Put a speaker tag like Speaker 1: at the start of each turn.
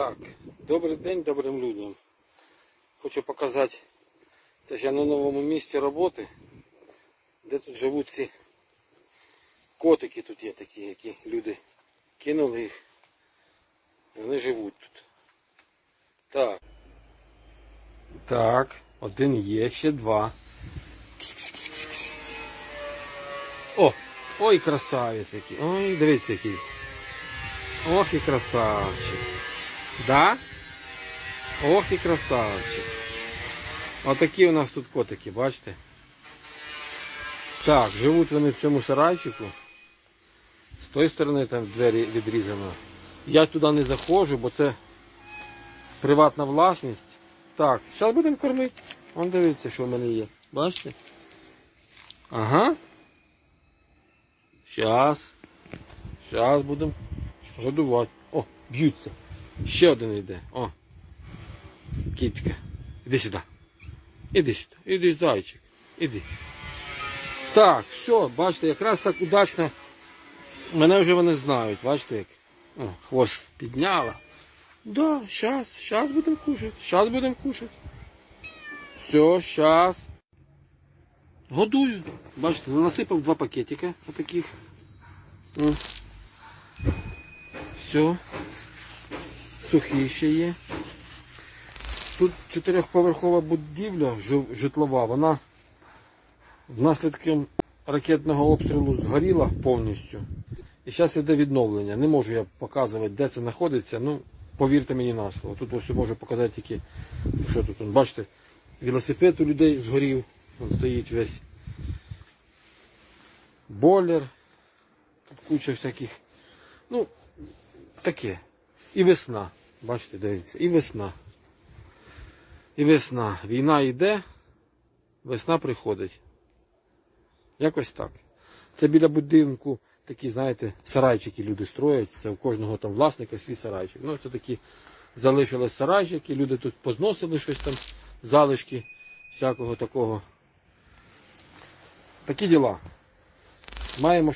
Speaker 1: Так, добрий день добрим людям. Хочу показати, це ж я на новому місці роботи, де тут живуть ці котики тут є такі, які люди кинули їх. Вони живуть тут. Так. Так, один є, ще два. О, ой, красавець який. Ой, дивіться який. Ох і красавчик. Да? Ох і красавчик. Отакі у нас тут котики, бачите? Так, живуть вони в цьому сарайчику. З тої сторони там двері відрізано. Я туди не заходжу, бо це приватна власність. Так, зараз будемо кормити. Вон дивіться, що в мене є. Бачите? Ага. Щас. Щас будемо годувати. О, б'ються. Ще один йде. О. Кицька. Іди сюди. Іди сюди. Іди, зайчик. Іди. Так, все, бачите, якраз так удачно. Мене вже вони знають, бачите як. О, хвост підняла. Да, щас, щас будемо кушати. Щас будемо кушати. Все, щас. Годую. Бачите, насипав два пакетика отаких. Все. Сухі ще є. Тут чотирьохповерхова будівля житлова, вона внаслідки ракетного обстрілу згоріла повністю. І зараз іде відновлення. Не можу я показувати, де це знаходиться. Ну, повірте мені на слово. Тут ось можу показати тільки, що тут. Бачите, велосипед у людей згорів. Він стоїть весь. Бойлер. Тут куча всяких. Ну, таке. І весна. Бачите, дивіться, і весна. І весна. Війна йде, весна приходить. Якось так. Це біля будинку такі, знаєте, сарайчики люди строять. Це у кожного там власника свій сарайчик. Ну, це такі залишились сарайчики, люди тут позносили щось там, залишки всякого такого. Такі діла. Маємо